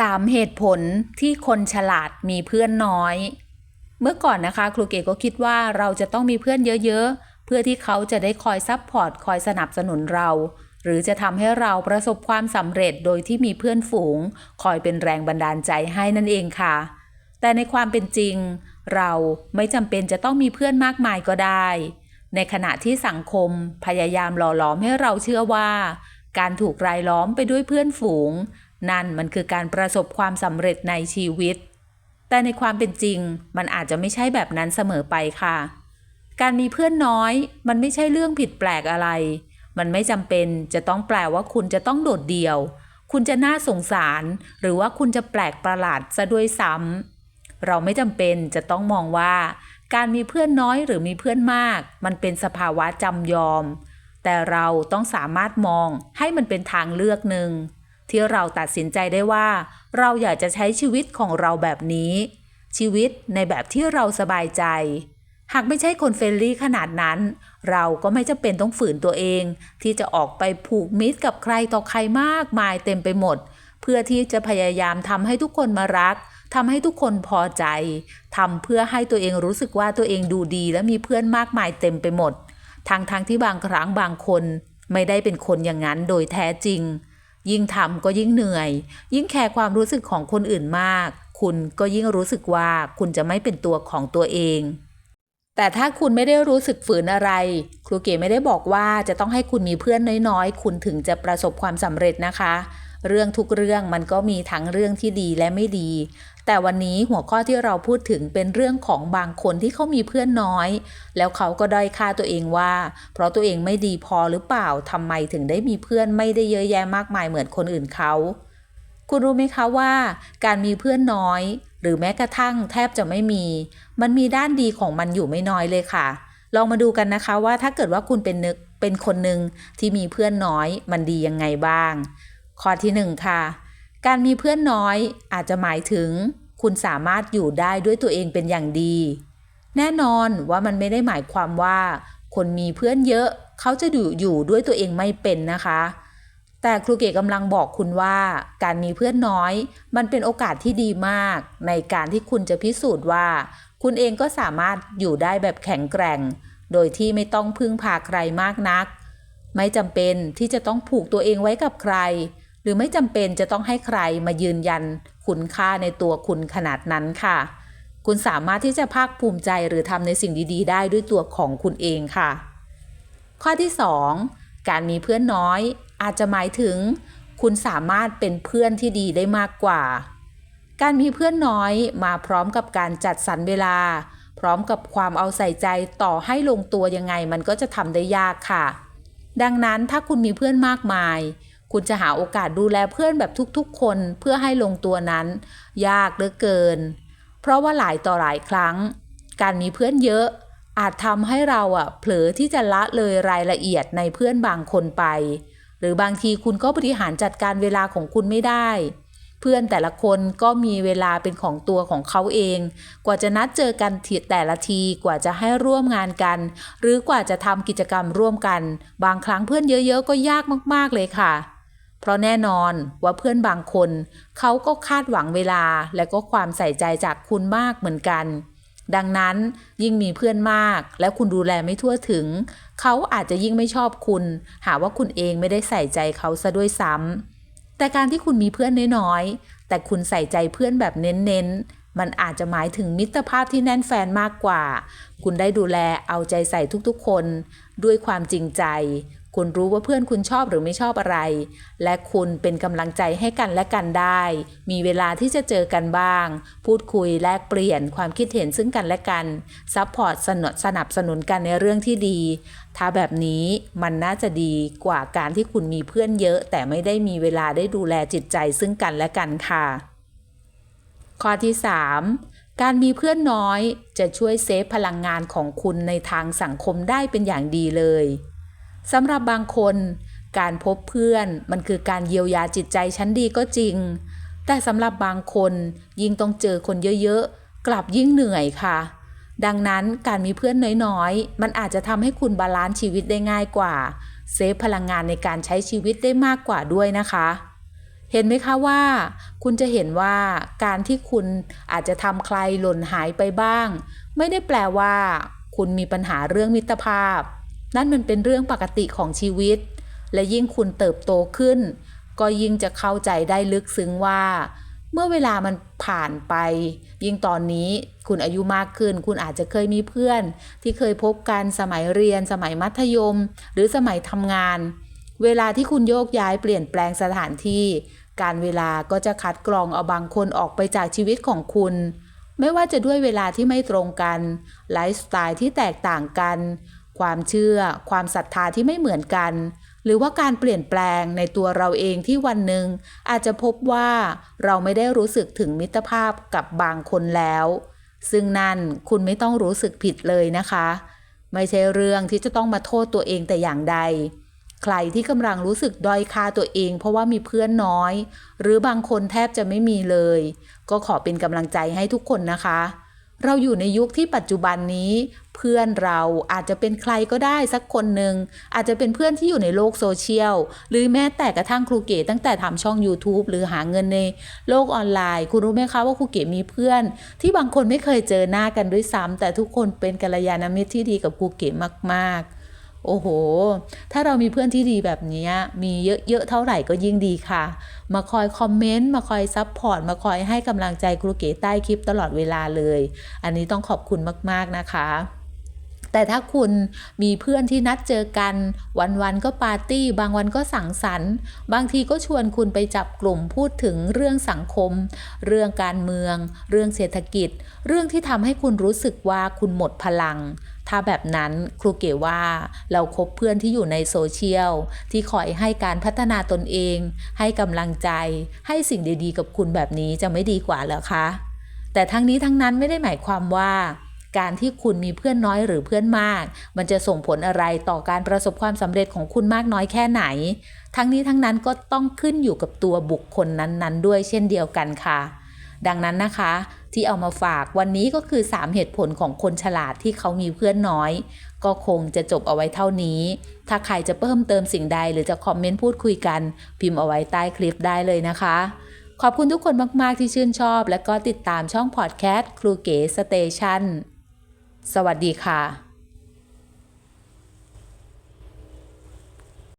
3 เหตุผลที่คนฉลาดมีเพื่อนน้อย เมื่อก่อนนะคะ ครูเก๋ก็คิดว่าเราจะต้องมีเพื่อนเยอะๆ เพื่อที่เขาจะได้คอยซับพอร์ตคอยสนับสนุนเรา หรือจะทำให้เราประสบความสำเร็จโดยที่มีเพื่อนฝูง คอยเป็นแรงบันดาลใจให้นั่นเองค่ะ แต่ในความเป็นจริง เราไม่จำเป็นจะต้องมีเพื่อนมากมายก็ได้ ในขณะที่สังคมพยายามหล่อหลอมให้เราเชื่อว่า การถูกรายล้อมไปด้วยเพื่อนฝูง นั่นมันคือการประสบความสำเร็จในชีวิต แต่ในความเป็นจริง มันอาจจะไม่ใช่แบบนั้นเสมอไปค่ะ การมีเพื่อนน้อย มันไม่ใช่เรื่องผิดแปลกอะไร มันไม่จำเป็นจะต้องแปลว่าคุณจะต้องโดดเดี่ยว คุณจะน่าสงสาร หรือว่าคุณจะแปลกประหลาดซะด้วยซ้ำเราไม่จำเป็นจะต้องมองว่า การมีเพื่อนน้อยหรือมีเพื่อนมาก มันเป็นสภาวะจำยอม แต่เราต้องสามารถมองให้มันเป็นทางเลือกหนึ่ง ที่เราตัดสินใจได้ว่า เราอยากจะใช้ชีวิตของเราแบบนี้ ชีวิตในแบบที่เราสบายใจ หากไม่ใช่คนเฟรนลี่ขนาดนั้น เราก็ไม่จำเป็นต้องฝืนตัวเอง ที่จะออกไปผูกมิตรกับใครต่อใครมากมายเต็มไปหมด เพื่อที่จะพยายามทำให้ทุกคนมารักทำให้ทุกคนพอใจทำเพื่อให้ตัวเองรู้สึกว่าตัวเองดูดี และมีเพื่อนมากมายเต็มไปหมดทางทางที่บางครั้งบางคน ไม่ได้เป็นคนอย่างนั้นโดยแท้จริง ยิ่งทำก็ยิ่งเหนื่อย ยิ่งแคร์ความรู้สึกของคนอื่นมาก คุณก็ยิ่งรู้สึกว่าคุณจะไม่เป็นตัวของตัวเอง แต่ถ้าคุณไม่ได้รู้สึกฝืนอะไร ครูเก๋ไม่ได้บอกว่าจะต้องให้คุณมีเพื่อนน้อยๆ คุณถึงจะประสบความสำเร็จนะคะ เรื่องทุกเรื่องมันก็มีทั้งเรื่องที่ดีและไม่ดี แต่วันนี้หัวข้อที่เราพูดถึงเป็นเรื่องของบางคนที่เขามีเพื่อนน้อย แล้วเขาก็ด้อยค่าตัวเองว่า เพราะตัวเองไม่ดีพอหรือเปล่าทำไมถึงได้มีเพื่อนไม่ได้เยอะแยะมากมายเหมือนคนอื่นเขาคุณรู้ไหมคะว่า การมีเพื่อนน้อย หรือแม้กระทั่งแทบจะไม่มี มันมีด้านดีของมันอยู่ไม่น้อยเลยค่ะ ลองมาดูกันนะคะว่าถ้าเกิดว่าคุณเป็นนึกเป็นคนหนึ่งที่มีเพื่อนน้อย มันดียังไงบ้าง ข้อที่หนึ่งค่ะการมีเพื่อนน้อยอาจจะหมายถึง คุณสามารถอยู่ได้ด้วยตัวเองเป็นอย่างดี แน่นอนว่ามันไม่ได้หมายความว่า คนมีเพื่อนเยอะ เขาจะอยู่อยู่ด้วยตัวเองไม่เป็นนะคะ แต่ครูเก๋กำลังบอกคุณว่า การมีเพื่อนน้อย มันเป็นโอกาสที่ดีมาก ในการที่คุณจะพิสูจน์ว่า คุณเองก็สามารถอยู่ได้แบบแข็งแกร่ง โดยที่ไม่ต้องพึ่งพาใครมากนัก ไม่จำเป็นที่จะต้องผูกตัวเองไว้กับใคร หรือไม่จำเป็นจะต้องให้ใครมายืนยัน คุณค่าในตัวคุณขนาดนั้นค่ะ คุณสามารถที่จะภาคภูมิใจหรือทำในสิ่งดีๆ ได้ด้วยตัวของคุณเองค่ะ ข้อที่ 2 การมีเพื่อนน้อย อาจจะหมายถึง คุณสามารถเป็นเพื่อนที่ดีได้มากกว่า การมีเพื่อนน้อยมาพร้อมกับการจัดสรรเวลา พร้อมกับความเอาใส่ใจต่อให้ลงตัวยังไงมันก็จะทำได้ยากค่ะ ดังนั้นถ้าคุณมีเพื่อนมากมาย คุณจะหาโอกาสดูแลเพื่อนแบบทุกๆ คนเพื่อให้ลงตัวนั้น ยากเหลือเกิน เพราะว่าหลายต่อหลายครั้ง การมีเพื่อนเยอะอาจทำให้เราอะเผลอที่จะละเลยรายละเอียดในเพื่อนบางคนไป หรือบางทีคุณก็บริหารจัดการเวลาของคุณไม่ได้ เพื่อนแต่ละคนก็มีเวลาเป็นของตัวของเขาเอง กว่าจะนัดเจอกันทีแต่ละทีกว่าจะให้ร่วมงานกัน หรือกว่าจะทำกิจกรรมร่วมกัน บางครั้งเพื่อนเยอะๆก็ยากมากๆเลยค่ะ เพราะแน่นอนว่าเพื่อนบางคน เขาก็คาดหวังเวลาและก็ความใส่ใจจากคุณมากเหมือนกัน ดังนั้นยิ่งมีเพื่อนมาก และคุณดูแลไม่ทั่วถึง เขาอาจจะยิ่งไม่ชอบคุณ หาว่าคุณเองไม่ได้ใส่ใจเขาซะด้วยซ้ำแต่การที่คุณมีเพื่อนน้อยๆแต่คุณใส่ใจเพื่อนแบบเน้นๆมันอาจจะหมายถึงมิตรภาพที่แน่นแฟนมากกว่า คุณได้ดูแลเอาใจใส่ทุกๆคน ด้วยความจริงใจ คุณรู้ว่าเพื่อนคุณชอบหรือไม่ชอบอะไร และคุณเป็นกำลังใจให้กันและกันได้ มีเวลาที่จะเจอกันบ้าง พูดคุยแลกเปลี่ยนความคิดเห็นซึ่งกันและกัน ซัพพอร์ตสนับสนับสนุนกันในเรื่องที่ดี ถ้าแบบนี้มันน่าจะดีกว่าการที่คุณมีเพื่อนเยอะ แต่ไม่ได้มีเวลาได้ดูแลจิตใจซึ่งกันและกันค่ะ ข้อที่ 3การมีเพื่อนน้อยจะช่วยเซฟพลังงานของคุณในทางสังคมได้เป็นอย่างดีเลย สำหรับบางคน การพบเพื่อนมันคือการเยียวยาจิตใจชั้นดีก็จริง แต่สำหรับบางคนยิ่งต้องเจอคนเยอะๆ กลับยิ่งเหนื่อยค่ะ ดังนั้นการมีเพื่อนน้อยๆ มันอาจจะทำให้คุณบาลานซ์ชีวิตได้ง่ายกว่า เซฟพลังงานในการใช้ชีวิตได้มากกว่าด้วยนะคะเห็นไหมคะว่า คุณจะเห็นว่าการที่คุณอาจจะทำใครหล่นหายไปบ้าง ไม่ได้แปลว่า คุณมีปัญหาเรื่องมิตรภาพ นั่นมันเป็นเรื่องปกติของชีวิต และยิ่งคุณเติบโตขึ้น ก็ยิ่งจะเข้าใจได้ลึกซึ้งว่า เมื่อเวลามันผ่านไป ยิ่งตอนนี้คุณอายุมากขึ้น คุณอาจจะเคยมีเพื่อน ที่เคยพบกันสมัยเรียน สมัยมัธยม หรือสมัยทำงาน เวลาที่คุณโยกย้ายเปลี่ยนแปลงสถานที่ การเวลาก็จะคัดกรองเอาบางคนออกไปจากชีวิตของคุณไม่ว่าจะด้วยเวลาที่ไม่ตรงกัน ไลฟ์สไตล์ที่แตกต่างกัน ความเชื่อ ความศรัทธาที่ไม่เหมือนกัน หรือว่าการเปลี่ยนแปลงในตัวเราเองที่วันหนึ่งอาจจะพบว่าเราไม่ได้รู้สึกถึงมิตรภาพกับบางคนแล้ว ซึ่งนั่นคุณไม่ต้องรู้สึกผิดเลยนะคะ ไม่ใช่เรื่องที่จะต้องมาโทษตัวเองแต่อย่างใด ใครที่กำลังรู้สึกด้อยค่าตัวเอง เพราะว่ามีเพื่อนน้อย หรือบางคนแทบจะไม่มีเลย ก็ขอเป็นกำลังใจให้ทุกคนนะคะ เราอยู่ในยุคที่ปัจจุบันนี้ เพื่อนเราอาจจะเป็นใครก็ได้สักคนหนึ่งอาจจะเป็นเพื่อนที่อยู่ในโลกโซเชียล หรือแม้แต่กระทั่งครูเก๋ตั้งแต่ทำช่อง YouTube หรือหาเงินในโลกออนไลน์ คุณรู้ไหมคะว่าครูเก๋มีเพื่อน ที่บางคนไม่เคยเจอหน้ากันด้วยซ้ำแต่ทุกคนเป็นกัลยาณมิตรที่ดีกับครูเก๋มากๆ โอ้โห ถ้าเรามีเพื่อนที่ดีแบบนี้มีเยอะๆเท่าไหร่ก็ยิ่งดีค่ะ มาคอยคอมเมนต์ มาคอยซับพอร์ต มาคอยให้กำลังใจครูเก๋ใต้คลิปตลอดเวลาเลย อันนี้ต้องขอบคุณมากๆนะคะแต่ถ้าคุณมีเพื่อนที่นัดเจอกัน วันๆก็ปาร์ตี้ บางวันก็สังสรรค์ บางทีก็ชวนคุณไปจับกลุ่มพูดถึงเรื่องสังคม เรื่องการเมือง เรื่องเศรษฐกิจ เรื่องที่ทำให้คุณรู้สึกว่าคุณหมดพลัง ถ้าแบบนั้นครูเก๋ว่าเราคบเพื่อนที่อยู่ในโซเชียล ที่คอยให้การพัฒนาตนเอง ให้กำลังใจ ให้สิ่งดีๆ กับคุณแบบนี้จะไม่ดีกว่าเหรอคะ แต่ทั้งนี้ทั้งนั้นไม่ได้หมายความว่าการที่คุณมีเพื่อนน้อยหรือเพื่อนมาก มันจะส่งผลอะไรต่อการประสบความสำเร็จของคุณมากน้อยแค่ไหน ทั้งนี้ทั้งนั้นก็ต้องขึ้นอยู่กับตัวบุคคลนั้นๆ ด้วยเช่นเดียวกันค่ะ ดังนั้นนะคะ ที่เอามาฝากวันนี้ก็คือ 3 เหตุผลของคนฉลาดที่เขามีเพื่อนน้อย ก็คงจะจบเอาไว้เท่านี้ ถ้าใครจะเพิ่มเติมสิ่งใดหรือจะคอมเมนต์พูดคุยกัน พิมพ์เอาไว้ใต้คลิปได้เลยนะคะ ขอบคุณทุกคนมากๆที่ชื่นชอบ และก็ติดตามช่องพอดแคสต์ครูเก๋สเตชันสวัสดีค่ะ